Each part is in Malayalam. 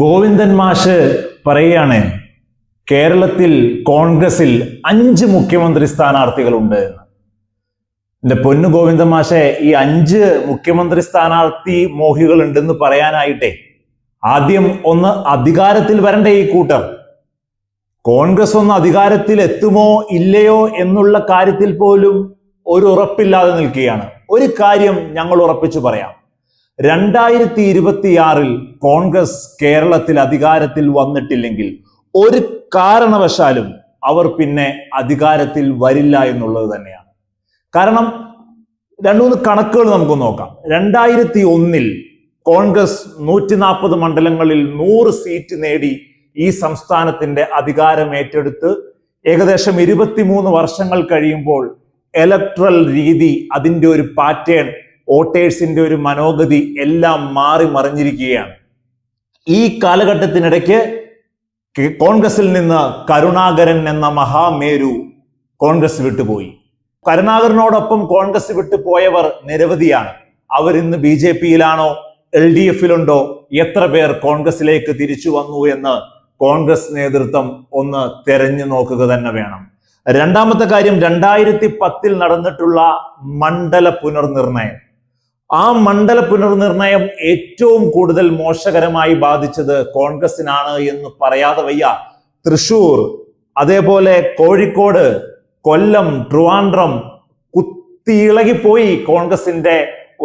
ഗോവിന്ദൻ മാഷ് പറയുകയാണ് കേരളത്തിൽ കോൺഗ്രസിൽ അഞ്ച് മുഖ്യമന്ത്രി സ്ഥാനാർത്ഥികളുണ്ട് എന്ന്. എന്റെ പൊന്നു ഗോവിന്ദൻ മാഷെ ഈ അഞ്ച് മുഖ്യമന്ത്രി സ്ഥാനാർത്ഥി മോഹികൾ ഉണ്ടെന്ന് പറയാനായിട്ടെ ആദ്യം ഒന്ന് അധികാരത്തിൽ വരണ്ടേ ഈ കൂട്ടർ കോൺഗ്രസ് ഒന്ന് അധികാരത്തിൽ എത്തുമോ ഇല്ലയോ എന്നുള്ള കാര്യത്തിൽ പോലും ഒരു ഉറപ്പില്ലാതെ നിൽക്കുകയാണ്. ഒരു കാര്യം ഞങ്ങൾ ഉറപ്പിച്ചു പറയാം. രണ്ടായിരത്തി ഇരുപത്തിയാറിൽ കോൺഗ്രസ് കേരളത്തിൽ അധികാരത്തിൽ വന്നിട്ടില്ലെങ്കിൽ ഒരു കാരണവശാലും അവർ പിന്നെ അധികാരത്തിൽ വരില്ല എന്നുള്ളത് തന്നെയാണ്. കാരണം രണ്ടു മൂന്ന് കണക്കുകൾ നമുക്ക് നോക്കാം. രണ്ടായിരത്തി ഒന്നിൽ കോൺഗ്രസ് നൂറ്റി നാൽപ്പത് മണ്ഡലങ്ങളിൽ നൂറ് സീറ്റ് നേടി ഈ സംസ്ഥാനത്തിന്റെ അധികാരം ഏറ്റെടുത്ത് ഏകദേശം ഇരുപത്തിമൂന്ന് വർഷങ്ങൾ കഴിയുമ്പോൾ ഇലക്ട്രൽ രീതി അതിന്റെ ഒരു പാറ്റേൺ വോട്ടേഴ്സിന്റെ ഒരു മനോഗതി എല്ലാം മാറി മറിഞ്ഞിരിക്കുകയാണ്. ഈ കാലഘട്ടത്തിനിടയ്ക്ക് കോൺഗ്രസിൽ നിന്ന് കരുണാകരൻ എന്ന മഹാമേരു കോൺഗ്രസ് വിട്ടുപോയി. കരുണാകരനോടൊപ്പം കോൺഗ്രസ് വിട്ടു പോയവർ നിരവധിയാണ്. അവർ ഇന്ന് ബി ജെ പിയിലാണോ എൽ ഡി എഫിലുണ്ടോ എത്ര പേർ കോൺഗ്രസിലേക്ക് തിരിച്ചു വന്നു എന്ന് കോൺഗ്രസ് നേതൃത്വം ഒന്ന് തെരഞ്ഞു നോക്കുക തന്നെ വേണം. രണ്ടാമത്തെ കാര്യം രണ്ടായിരത്തി പത്തിൽ നടന്നിട്ടുള്ള മണ്ഡല പുനർനിർണയം ആ മണ്ഡല പുനർനിർണയം ഏറ്റവും കൂടുതൽ മോശകരമായി ബാധിച്ചത് കോൺഗ്രസിനാണ് എന്ന് പറയാതെ വയ്യ. തൃശൂർ അതേപോലെ കോഴിക്കോട് കൊല്ലം ട്രിവാൻഡ്രം കുത്തിയിളകിപ്പോയി കോൺഗ്രസിന്റെ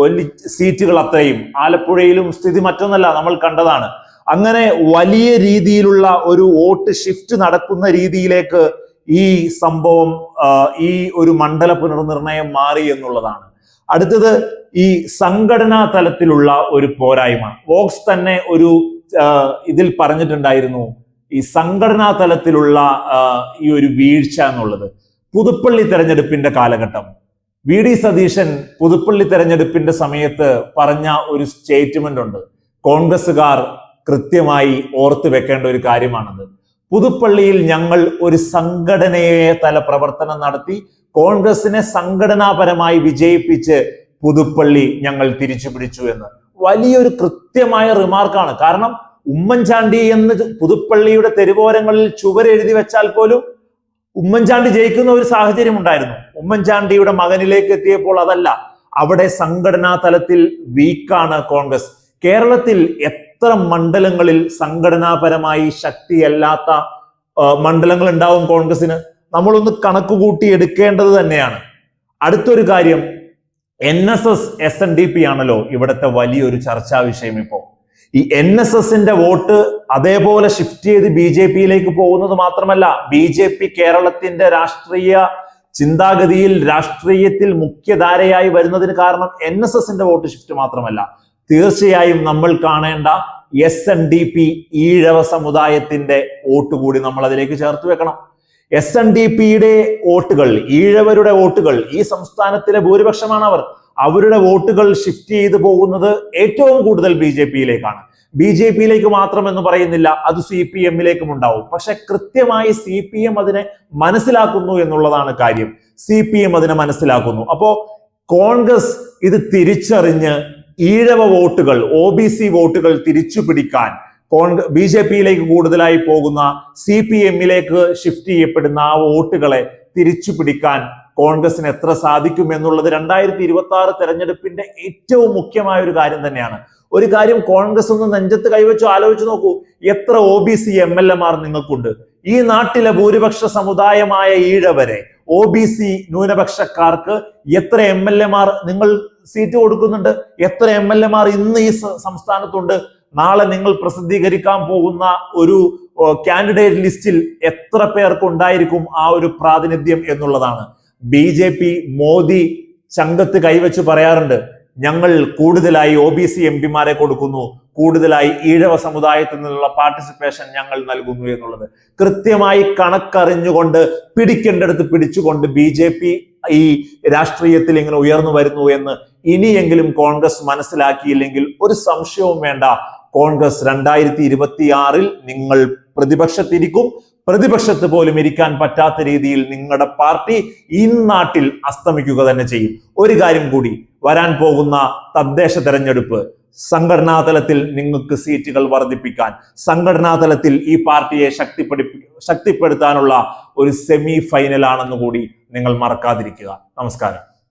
ഒലി സീറ്റുകൾ അത്രയും. ആലപ്പുഴയിലും സ്ഥിതി മറ്റൊന്നല്ല നമ്മൾ കണ്ടതാണ്. അങ്ങനെ വലിയ രീതിയിലുള്ള ഒരു വോട്ട് ഷിഫ്റ്റ് നടക്കുന്ന രീതിയിലേക്ക് ഈ സംഭവം ഈ ഒരു മണ്ഡല പുനർനിർണയം മാറി എന്നുള്ളതാണ്. അടുത്തത് ഈ സംഘടനാ തലത്തിലുള്ള ഒരു പോരായ്മ. വോക്സ് തന്നെ ഒരു ഇതിൽ പറഞ്ഞിട്ടുണ്ടായിരുന്നു ഈ സംഘടനാ തലത്തിലുള്ള ഈ ഒരു വീഴ്ച എന്നുള്ളത്. പുതുപ്പള്ളി തെരഞ്ഞെടുപ്പിന്റെ കാലഘട്ടം. വി. ഡി. സതീശൻ പുതുപ്പള്ളി തെരഞ്ഞെടുപ്പിന്റെ സമയത്ത് പറഞ്ഞ ഒരു സ്റ്റേറ്റ്മെന്റ് ഉണ്ട്. കോൺഗ്രസ്സുകാർ കൃത്യമായി ഓർത്തു വെക്കേണ്ട ഒരു കാര്യമാണത്. പുതുപ്പള്ളിയിൽ ഞങ്ങൾ ഒരു സംഘടനയെ തല പ്രവർത്തനം നടത്തി കോൺഗ്രസിനെ സംഘടനാപരമായി വിജയിപ്പിച്ച് പുതുപ്പള്ളി ഞങ്ങൾ തിരിച്ചു പിടിച്ചു എന്ന്. വലിയൊരു കൃത്യമായ റിമാർക്കാണ് കാരണം ഉമ്മൻചാണ്ടി എന്ന് പുതുപ്പള്ളിയുടെ തെരുവോരങ്ങളിൽ ചുവരെഴുതി വെച്ചാൽ പോലും ഉമ്മൻചാണ്ടി ജയിക്കുന്ന ഒരു സാഹചര്യം ഉണ്ടായിരുന്നു. ഉമ്മൻചാണ്ടിയുടെ മകനിലേക്ക് എത്തിയപ്പോൾ അതല്ല അവിടെ സംഘടനാ തലത്തിൽ വീക്കാണ് കോൺഗ്രസ്. കേരളത്തിൽ എത്ര മണ്ഡലങ്ങളിൽ സംഘടനാപരമായി ശക്തിയല്ലാത്ത മണ്ഡലങ്ങൾ ഉണ്ടാവും കോൺഗ്രസിന് നമ്മളൊന്ന് കണക്ക് കൂട്ടി എടുക്കേണ്ടത് തന്നെയാണ്. അടുത്തൊരു കാര്യം N S S S N D P ആണല്ലോ ഇവിടുത്തെ വലിയൊരു ചർച്ചാ വിഷയം ഇപ്പോൾ ഈ എൻ എസ് എസിന്റെ വോട്ട് അതേപോലെ ഷിഫ്റ്റ് ചെയ്ത് ബി ജെ പിയിലേക്ക് പോകുന്നത് മാത്രമല്ല ബി ജെ പി കേരളത്തിന്റെ രാഷ്ട്രീയ ചിന്താഗതിയിൽ രാഷ്ട്രീയത്തിൽ മുഖ്യധാരയായി വരുന്നതിന് കാരണം എൻ എസ് എസിന്റെ വോട്ട് ഷിഫ്റ്റ് മാത്രമല്ല. തീർച്ചയായും നമ്മൾ കാണേണ്ട S N D P Ezhava സമുദായത്തിന്റെ വോട്ട് കൂടി നമ്മൾ അതിലേക്ക് ചേർത്ത് വെക്കണം. എസ് എൻ ഡി പിയുടെ വോട്ടുകൾ ഈഴവരുടെ വോട്ടുകൾ ഈ സംസ്ഥാനത്തിലെ ഭൂരിപക്ഷമാണ് അവർ. അവരുടെ വോട്ടുകൾ ഷിഫ്റ്റ് ചെയ്തു പോകുന്നത് ഏറ്റവും കൂടുതൽ ബി ജെ പിയിലേക്കാണ്. ബി ജെ പിയിലേക്ക് മാത്രം എന്ന് പറയുന്നില്ല അത് സി പി എമ്മിലേക്കും ഉണ്ടാവും. പക്ഷെ കൃത്യമായി സി പി എം അതിനെ മനസ്സിലാക്കുന്നു എന്നുള്ളതാണ് കാര്യം. സി പി എം അതിനെ മനസ്സിലാക്കുന്നു. അപ്പോ കോൺഗ്രസ് ഇത് തിരിച്ചറിഞ്ഞ് ഈഴവ വോട്ടുകൾ ഒ ബി സി വോട്ടുകൾ തിരിച്ചു പിടിക്കാൻ കോൺഗ്രസ് ബി ജെ പിയിലേക്ക് കൂടുതലായി പോകുന്ന സി പി എമ്മിലേക്ക് ഷിഫ്റ്റ് ചെയ്യപ്പെടുന്ന ആ വോട്ടുകളെ തിരിച്ചു പിടിക്കാൻ കോൺഗ്രസിന് എത്ര സാധിക്കും എന്നുള്ളത് രണ്ടായിരത്തി ഇരുപത്തി ആറ് തെരഞ്ഞെടുപ്പിന്റെ ഏറ്റവും മുഖ്യമായ ഒരു കാര്യം തന്നെയാണ്. ഒരു കാര്യം കോൺഗ്രസ് ഒന്ന് നെഞ്ചത്ത് കൈവച്ചു ആലോചിച്ച് നോക്കൂ. എത്ര O B C M L എമാർ നിങ്ങൾക്കുണ്ട്. ഈ നാട്ടിലെ ഭൂരിപക്ഷ സമുദായമായ ഈഴവരെ ഒ ബി സി ന്യൂനപക്ഷക്കാർക്ക് എത്ര എം എൽ എമാർ നിങ്ങൾ സീറ്റ് കൊടുക്കുന്നുണ്ട്? എത്ര എം എൽ എമാർ ഇന്ന് ഈ സംസ്ഥാനത്തുണ്ട്? നാളെ നിങ്ങൾ പ്രസിദ്ധീകരിക്കാൻ പോകുന്ന ഒരു കാൻഡിഡേറ്റ് ലിസ്റ്റിൽ എത്ര പേർക്ക് ഉണ്ടായിരിക്കും ആ ഒരു പ്രാതിനിധ്യം എന്നുള്ളതാണ്. ബി ജെ പി മോദി ചങ്കത്ത് കൈവച്ച് പറയാറുണ്ട് ഞങ്ങൾ കൂടുതലായി ഒ ബി സി എം പിമാരെ കൊടുക്കുന്നു കൂടുതലായി ഈഴവ സമുദായത്തിൽ നിന്നുള്ള പാർട്ടിസിപ്പേഷൻ ഞങ്ങൾ നൽകുന്നു എന്നുള്ളത്. കൃത്യമായി കണക്കറിഞ്ഞുകൊണ്ട് പിടിക്കേണ്ടടുത്ത് പിടിച്ചുകൊണ്ട് ബി ജെ പി ഈ രാഷ്ട്രീയത്തിൽ ഇങ്ങനെ ഉയർന്നു വരുന്നു എന്ന് ഇനിയെങ്കിലും കോൺഗ്രസ് മനസ്സിലാക്കിയില്ലെങ്കിൽ ഒരു സംശയവും വേണ്ട. കോൺഗ്രസ് രണ്ടായിരത്തി ഇരുപത്തിയാറിൽ നിങ്ങൾ പ്രതിപക്ഷത്തിരിക്കും. പ്രതിപക്ഷത്ത് പോലും ഇരിക്കാൻ പറ്റാത്ത രീതിയിൽ നിങ്ങളുടെ പാർട്ടി ഈ നാട്ടിൽ അസ്തമിക്കുക തന്നെ ചെയ്യും. ഒരു കാര്യം കൂടി വരാൻ പോകുന്ന തദ്ദേശ തെരഞ്ഞെടുപ്പ് സംഘടനാ തലത്തിൽ നിങ്ങൾക്ക് സീറ്റുകൾ വർദ്ധിപ്പിക്കാൻ സംഘടനാ തലത്തിൽ ഈ പാർട്ടിയെ ശക്തിപ്പെടു ശക്തിപ്പെടുത്താനുള്ള ഒരു സെമി ഫൈനലാണെന്ന് കൂടി നിങ്ങൾ മറക്കാതിരിക്കുക. നമസ്കാരം.